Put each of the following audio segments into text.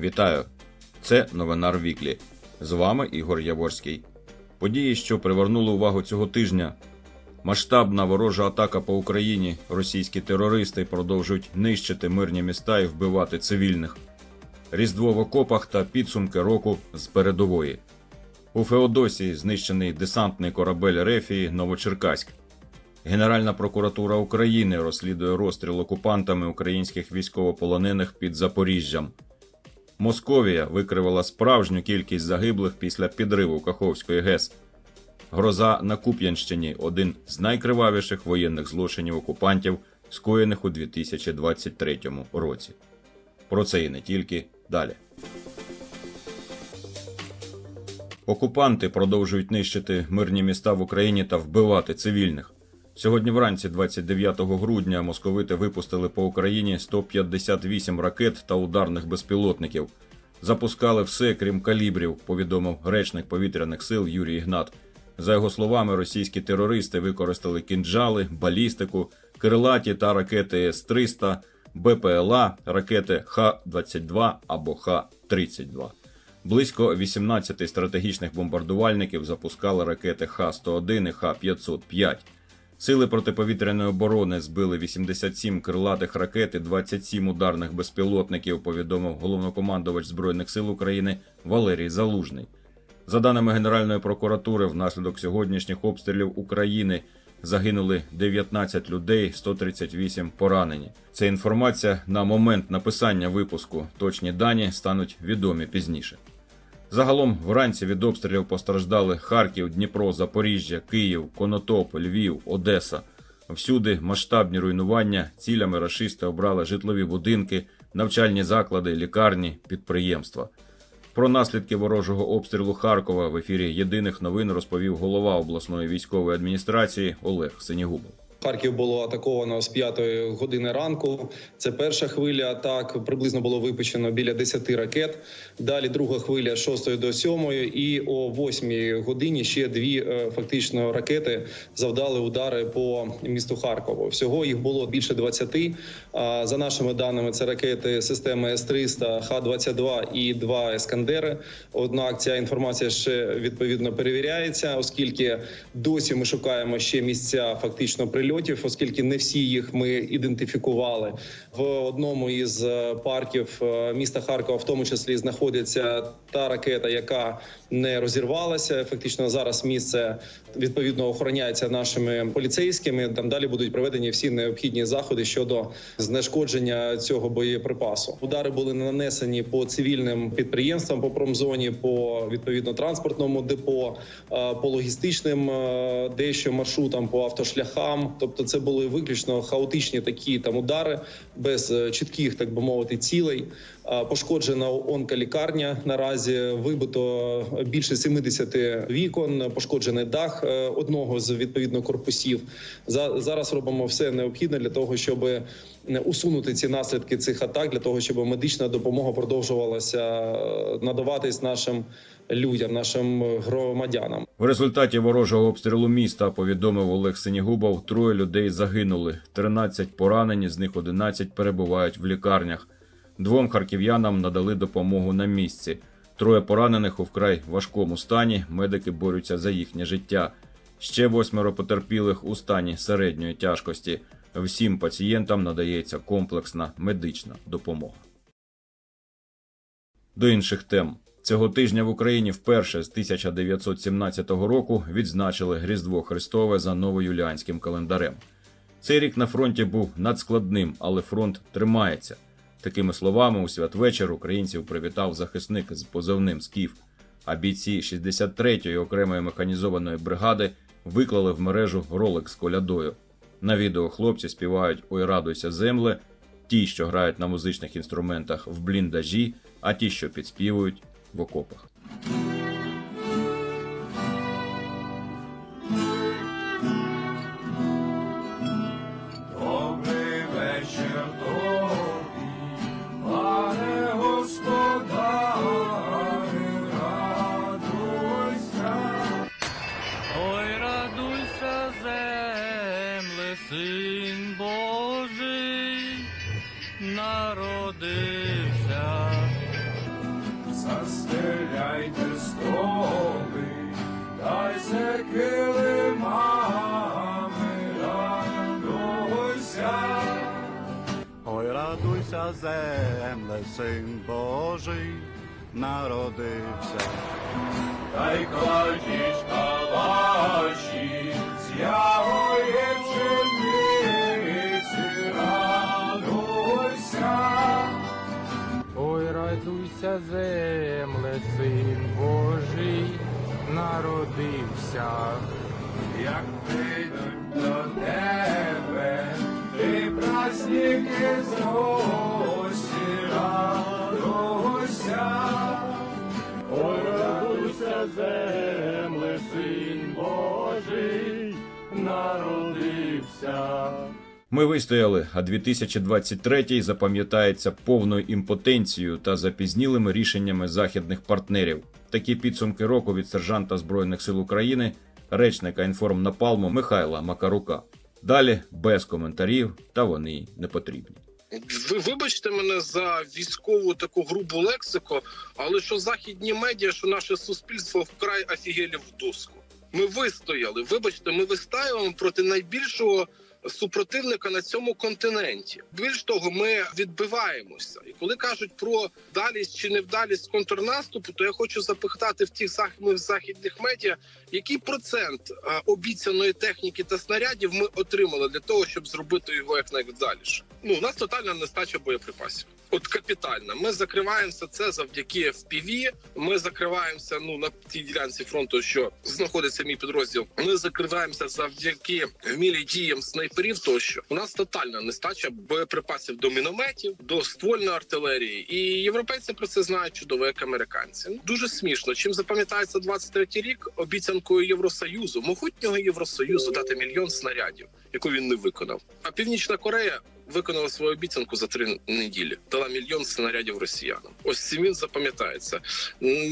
Вітаю! Це новинар Віклі. З вами Ігор Яворський. Події, що привернули увагу цього тижня. Масштабна ворожа атака по Україні. Російські терористи продовжують нищити мирні міста і вбивати цивільних. Різдво в окопах та підсумки року з передової. У Феодосії знищений десантний корабель Рефії Новочеркаськ. Генеральна прокуратура України розслідує розстріл окупантами українських військовополонених під Запоріжжям. Московія викривала справжню кількість загиблих після підриву Каховської ГЕС. Гроза на Куп'янщині один з найкривавіших воєнних злочинів окупантів, скоєних у 2023 році. Про це і не тільки далі. Окупанти продовжують нищити мирні міста в Україні та вбивати цивільних. Сьогодні вранці, 29 грудня, московити випустили по Україні 158 ракет та ударних безпілотників. Запускали все, крім калібрів, повідомив речник повітряних сил Юрій Ігнат. За його словами, російські терористи використали кінджали, балістику, крилаті та ракети С-300, БПЛА, ракети Х-22 або Х-32. Близько 18 стратегічних бомбардувальників запускали ракети Х-101 і Х-505. Сили протиповітряної оборони збили 87 крилатих ракет і 27 ударних безпілотників, повідомив головнокомандувач Збройних сил України Валерій Залужний. За даними Генеральної прокуратури, внаслідок сьогоднішніх обстрілів України загинули 19 людей, 138 поранені. Це інформація на момент написання випуску. Точні дані стануть відомі пізніше. Загалом вранці від обстрілів постраждали Харків, Дніпро, Запоріжжя, Київ, Конотоп, Львів, Одеса. Всюди масштабні руйнування, цілями рашисти обрали житлові будинки, навчальні заклади, лікарні, підприємства. Про наслідки ворожого обстрілу Харкова в ефірі єдиних новин розповів голова обласної військової адміністрації Олег Синігубов. Харків було атаковано з 5 години ранку. Це перша хвиля атак. Приблизно було випущено біля 10 ракет. Далі друга хвиля з 6 до 7. І о 8 годині ще дві е, фактично ракети завдали удари по місту Харкову. Всього їх було більше 20. А за нашими даними, це ракети системи С-300, Х-22 і два Ескандери. Однак ця інформація ще відповідно перевіряється, оскільки досі ми шукаємо ще місця фактично прильотів, оскільки не всі їх ми ідентифікували в одному із е, парків е, міста Харкова, в тому числі знаходиться та ракета, яка не розірвалася. Фактично зараз місце відповідно охороняється нашими поліцейськими. Там далі будуть проведені всі необхідні заходи щодо знешкодження цього боєприпасу. Удари були нанесені по цивільним підприємствам по промзоні, по відповідно транспортному депо, е, по логістичним дещо маршрутам, по автошляхам. Тобто, це були виключно хаотичні такі там удари без е, чітких, так би мовити, цілей. Е, Пошкоджена онколікарня наразі вибито більше 70 вікон, пошкоджений дах е, одного з відповідно корпусів. За- Зараз робимо все необхідне для того, щоб усунути ці наслідки цих атак, для того, щоб медична допомога продовжувалася е, надаватись нашим людям, нашим громадянам. В результаті ворожого обстрілу міста повідомив Олег Синігубов, троє людей загинули, 13 поранені, з них 11 перебувають в лікарнях. Двом харків'янам надали допомогу на місці. Троє поранених у вкрай важкому стані. Медики борються за їхнє життя. Ще восьмеро потерпілих у стані середньої тяжкості. Всім пацієнтам надається комплексна медична допомога. До інших тем. Цього тижня в Україні вперше з 1917 року відзначили Різдво Христове за новоюліанським календарем. Цей рік на фронті був надскладним, але фронт тримається. Такими словами, у святвечір українців привітав захисник з позивним Скіф. А бійці 63-ї окремої механізованої бригади виклали в мережу ролик з колядою. На відео хлопці співають Ой, радуйся, земле, ті, що грають на музичних інструментах в бліндажі, а ті, що підспівують в окопах. Народився. Та й кладіть калачі з ярої пшениці радуйся. Ой, радуйся, земле, син Божий, народився. Народився. Ми вистояли, а 2023 запам'ятається повною імпотенцією та запізнілими рішеннями західних партнерів. Такі підсумки року від сержанта Збройних сил України, речника інформнапалму Михайла Макарука. Далі без коментарів, та вони не потрібні. Ви вибачте мене за військову таку грубу лексику, але що західні медіа, що наше суспільство вкрай офігелі в доску. Ми вистояли. Вибачте, ми вистаємо проти найбільшого супротивника на цьому континенті. Більш того, ми відбиваємося. І коли кажуть про далість чи невдалість контрнаступу, то я хочу запитати в тих західних західних медіа, який процент а, обіцяної техніки та снарядів ми отримали для того, щоб зробити його якнайдаліше. Ну, у нас тотальна нестача боєприпасів. От капітальна. Ми закриваємося це завдяки FPV, Ми закриваємося ну на тій ділянці фронту, що знаходиться мій підрозділ. Ми закриваємося завдяки вмілі діям снайперів. Тощо у нас тотальна нестача боєприпасів до мінометів, до ствольної артилерії. І європейці про це знають чудово, як американці. Дуже смішно. Чим запам'ятається 23-й рік обіцянкою Євросоюзу, могутнього Євросоюзу дати мільйон снарядів, яку він не виконав. А Північна Корея виконала свою обіцянку за три неділі. Дала мільйон снарядів росіянам. Ось цим він запам'ятається.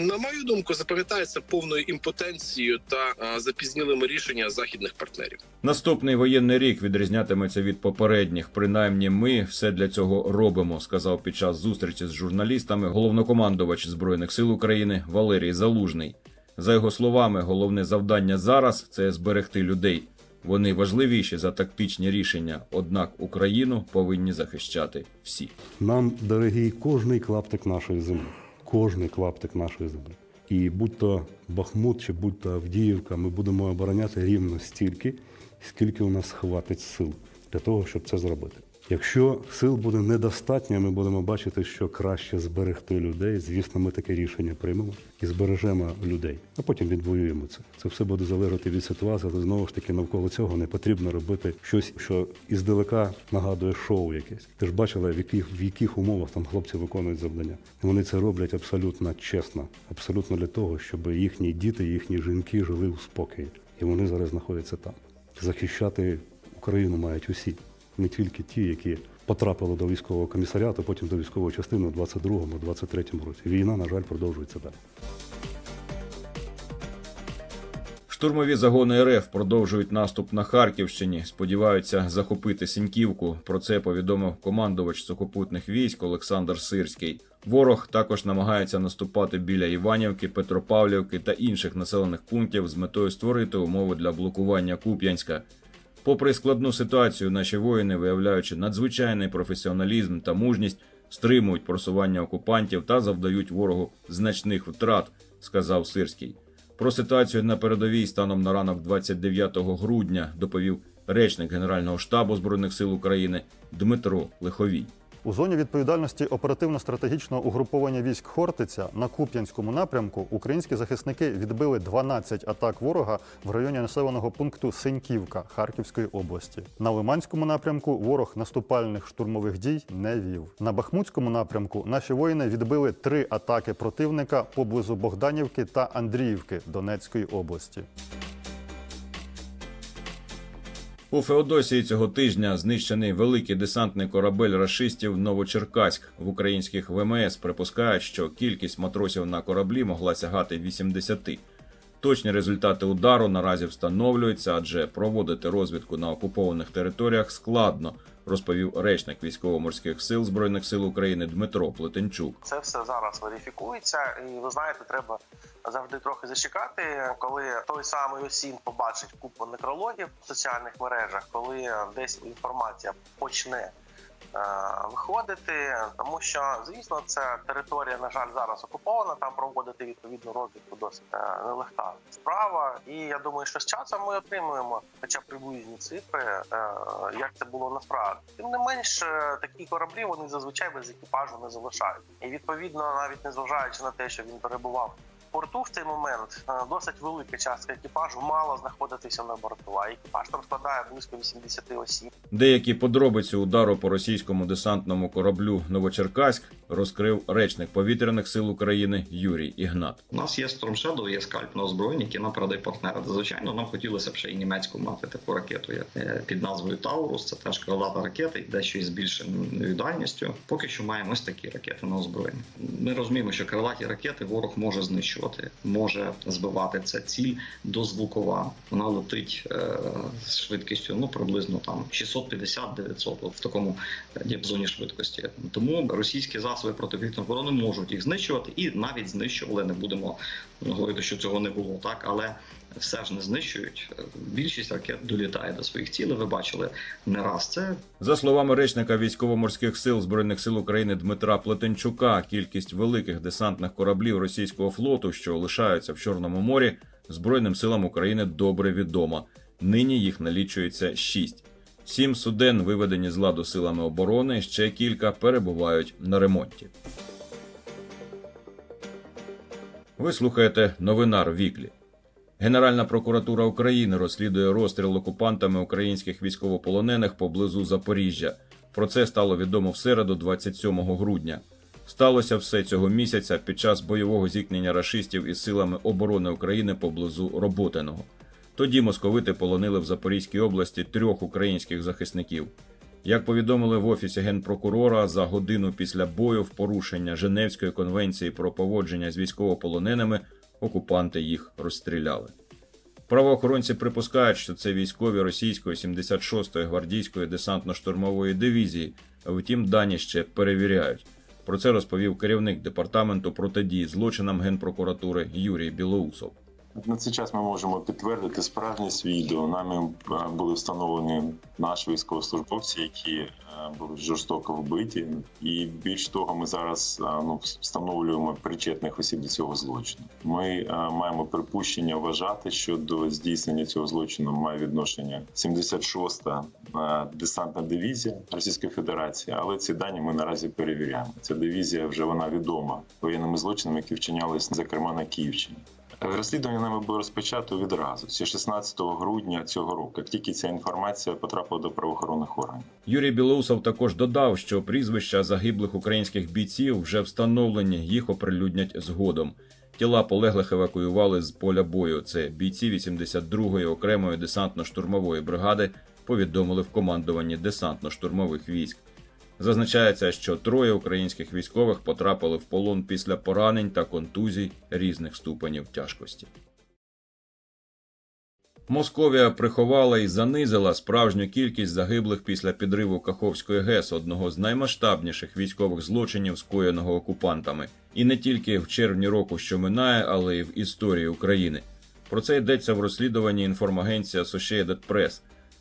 На мою думку, запам'ятається повною імпотенцією та запізнілими рішення західних партнерів. Наступний воєнний рік відрізнятиметься від попередніх. Принаймні, ми все для цього робимо, сказав під час зустрічі з журналістами головнокомандувач збройних сил України Валерій Залужний. За його словами, головне завдання зараз це зберегти людей. Вони важливіші за тактичні рішення. Однак Україну повинні захищати всі. Нам дорогий кожний клаптик нашої землі. Кожний клаптик нашої землі. І будь то Бахмут чи будь то Авдіївка, ми будемо обороняти рівно стільки, скільки у нас хватить сил для того, щоб це зробити. Якщо сил буде недостатньо, ми будемо бачити, що краще зберегти людей. Звісно, ми таке рішення приймемо і збережемо людей, а потім відвоюємо це. Це все буде залежати від ситуації. Але знову ж таки навколо цього не потрібно робити щось, що іздалека нагадує шоу якесь. Ти ж бачила, в яких в яких умовах там хлопці виконують завдання. І вони це роблять абсолютно чесно, абсолютно для того, щоб їхні діти, їхні жінки жили у спокої. І вони зараз знаходяться там. Захищати Україну мають усі не тільки ті, які потрапили до військового комісаріату, потім до військової частини у 22-23 році. Війна, на жаль, продовжується далі. Штурмові загони РФ продовжують наступ на Харківщині. Сподіваються захопити Сіньківку. Про це повідомив командувач сухопутних військ Олександр Сирський. Ворог також намагається наступати біля Іванівки, Петропавлівки та інших населених пунктів з метою створити умови для блокування Куп'янська. Попри складну ситуацію, наші воїни, виявляючи надзвичайний професіоналізм та мужність, стримують просування окупантів та завдають ворогу значних втрат, сказав Сирський. Про ситуацію на передовій станом на ранок 29 грудня доповів речник Генерального штабу збройних сил України Дмитро Лиховій. У зоні відповідальності оперативно-стратегічного угруповання військ Хортиця на Куп'янському напрямку українські захисники відбили 12 атак ворога в районі населеного пункту Синьківка Харківської області. На Лиманському напрямку ворог наступальних штурмових дій не вів. На Бахмутському напрямку наші воїни відбили три атаки противника поблизу Богданівки та Андріївки Донецької області. У Феодосії цього тижня знищений великий десантний корабель рашистів Новочеркаськ. В українських ВМС припускають, що кількість матросів на кораблі могла сягати 80. Точні результати удару наразі встановлюються, адже проводити розвідку на окупованих територіях складно. Розповів речник військово-морських сил збройних сил України Дмитро Плетенчук. Це все зараз верифікується, і ви знаєте, треба завжди трохи зачекати, коли той самий осін побачить купу некрологів в соціальних мережах, коли десь інформація почне. Е, Виходити, тому що звісно, це територія, на жаль, зараз окупована. Там проводити відповідну розвідку досить е, нелегка справа. І я думаю, що з часом ми отримуємо хоча приблизні цифри, е, як це було насправді. Тим не менш, такі кораблі вони зазвичай без екіпажу не залишають. І відповідно, навіть незважаючи на те, що він перебував порту в цей момент, досить велика частка екіпажу мала знаходитися на борту. А екіпаж там складає близько 80 осіб. Деякі подробиці удару по російському десантному кораблю Новочеркаськ розкрив речник повітряних сил України Юрій Ігнат. У нас є Стромшедов, є скальп на озброєнні, які нам передає партнера. Звичайно, нам хотілося б ще і німецьку мати таку ракету як е, під назвою Таурус. Це теж крилата ракета, йде ще із більшою дальністю. Поки що маємо ось такі ракети на озброєнні. Ми розуміємо, що крилаті ракети ворог може знищувати, може збивати це ціль дозвукова. Вона летить е, з швидкістю ну приблизно там 600 850-900 в такому е, діапазоні швидкості. Тому російські засоби протиповітряної оборони можуть їх знищувати і навіть знищували. Не будемо е, говорити, що цього не було так, але все ж не знищують. Е, більшість ракет долітає до своїх цілей. Ви бачили не раз це за словами речника військово-морських сил збройних сил України Дмитра Плетенчука. Кількість великих десантних кораблів російського флоту, що лишаються в Чорному морі, збройним силам України добре відома. Нині їх налічується шість. Сім суден виведені з ладу силами оборони, ще кілька перебувають на ремонті. Ви слухаєте новинар Віклі. Генеральна прокуратура України розслідує розстріл окупантами українських військовополонених поблизу Запоріжжя. Про це стало відомо в середу, 27 грудня. Сталося все цього місяця під час бойового зіткнення рашистів із силами оборони України поблизу Роботиного. Тоді московити полонили в Запорізькій області трьох українських захисників. Як повідомили в офісі генпрокурора, за годину після бою в порушення Женевської конвенції про поводження з військовополоненими окупанти їх розстріляли. Правоохоронці припускають, що це військові російської 76-ї гвардійської десантно-штурмової дивізії. Втім, дані ще перевіряють. Про це розповів керівник департаменту протидії злочинам генпрокуратури Юрій Білоусов. На цей час ми можемо підтвердити справжність відео. Нами е, були встановлені наші військовослужбовці, які е, були жорстоко вбиті. І більш того, ми зараз е, ну, встановлюємо причетних осіб до цього злочину. Ми маємо припущення вважати, що до здійснення цього злочину має відношення 76-та е, десантна дивізія Російської Федерації, але ці дані ми наразі перевіряємо. Ця дивізія вже вона відома воєнними злочинами, які вчинялись зокрема на Київщині. Розслідування нами було розпочато відразу. Це 16 грудня цього року. Як тільки ця інформація потрапила до правоохоронних органів. Юрій Білоусов також додав, що прізвища загиблих українських бійців вже встановлені, їх оприлюднять згодом. Тіла полеглих евакуювали з поля бою. Це бійці 82-ї окремої десантно-штурмової бригади. Повідомили в командуванні десантно-штурмових військ. Зазначається, що троє українських військових потрапили в полон після поранень та контузій різних ступенів тяжкості. Московія приховала і занизила справжню кількість загиблих після підриву Каховської ГЕС, одного з наймасштабніших військових злочинів, скоєного окупантами, і не тільки в червні року, що минає, але й в історії України. Про це йдеться в розслідуванні інформагенції Associated Press.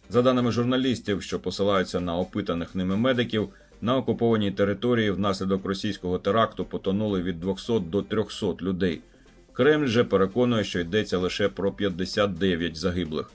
За даними журналістів, що посилаються на опитаних ними медиків, на окупованій території внаслідок російського теракту потонули від 200 до 300 людей. Кремль же переконує, що йдеться лише про 59 загиблих.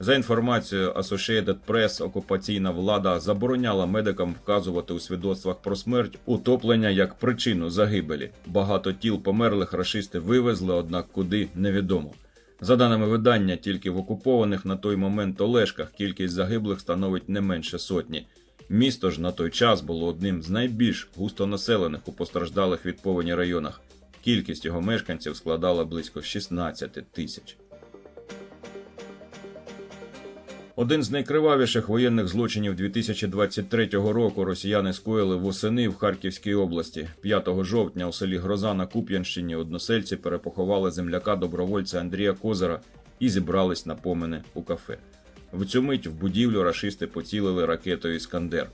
За інформацією Associated Press, окупаційна влада забороняла медикам вказувати у свідоцтвах про смерть утоплення як причину загибелі. Багато тіл померлих рашисти вивезли, однак куди невідомо. За даними видання, тільки в окупованих на той момент Олешках кількість загиблих становить не менше сотні. Місто ж на той час було одним з найбільш густонаселених у постраждалих від повені районах. Кількість його мешканців складала близько 16 тисяч. Один з найкривавіших воєнних злочинів 2023 року росіяни скоїли восени в Харківській області. 5 жовтня у селі Гроза на Куп'янщині односельці перепоховали земляка добровольця Андрія Козера і зібрались на помини у кафе. В цю мить в будівлю рашисти поцілили ракетою Іскандер.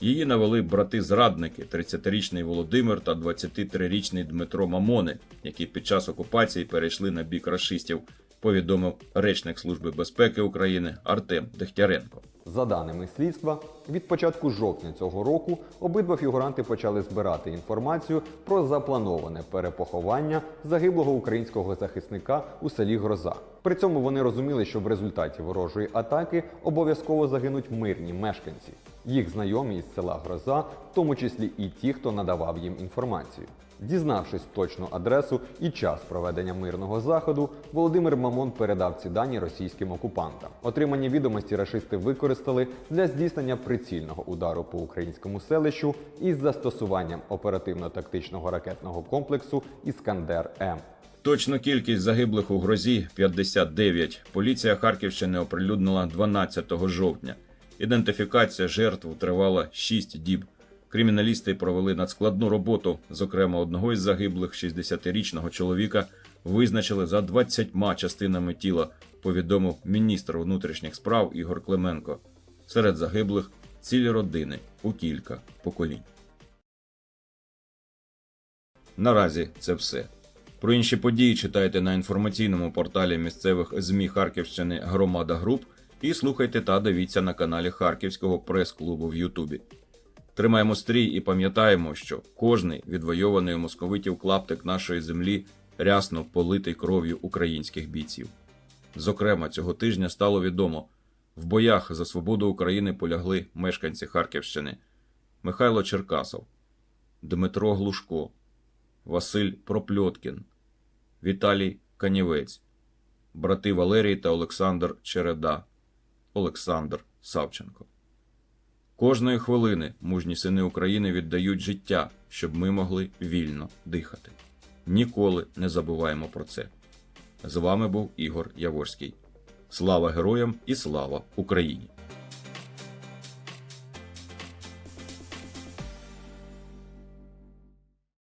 Її навели брати-зрадники 30-річний Володимир та 23-річний Дмитро Мамони, які під час окупації перейшли на бік рашистів, повідомив речник Служби безпеки України Артем Дегтяренко. За даними слідства, від початку жовтня цього року обидва фігуранти почали збирати інформацію про заплановане перепоховання загиблого українського захисника у селі Гроза. При цьому вони розуміли, що в результаті ворожої атаки обов'язково загинуть мирні мешканці. Їх знайомі із села Гроза, в тому числі і ті, хто надавав їм інформацію. Дізнавшись точну адресу і час проведення мирного заходу, Володимир Мамон передав ці дані російським окупантам. Отримані відомості рашисти використали для здійснення прицільного удару по українському селищу із застосуванням оперативно-тактичного ракетного комплексу Іскандер М. Точну кількість загиблих у грозі 59. Поліція Харківщини оприлюднила 12 жовтня. Ідентифікація жертв тривала 6 діб. Криміналісти провели надскладну роботу. Зокрема, одного із загиблих 60-річного чоловіка визначили за 20 частинами тіла, повідомив міністр внутрішніх справ Ігор Клименко. Серед загиблих цілі родини у кілька поколінь. Наразі це все. Про інші події читайте на інформаційному порталі місцевих ЗМІ Харківщини Громада Груп і слухайте та дивіться на каналі Харківського прес-клубу в Ютубі. Тримаємо стрій і пам'ятаємо, що кожний відвойований у московитів клаптик нашої землі рясно политий кров'ю українських бійців. Зокрема, цього тижня стало відомо, в боях за свободу України полягли мешканці Харківщини Михайло Черкасов, Дмитро Глушко, Василь Пропльоткін, Віталій Канівець, брати Валерій та Олександр Череда, Олександр Савченко. Кожної хвилини мужні сини України віддають життя, щоб ми могли вільно дихати. Ніколи не забуваємо про це. З вами був Ігор Яворський. Слава героям і слава Україні!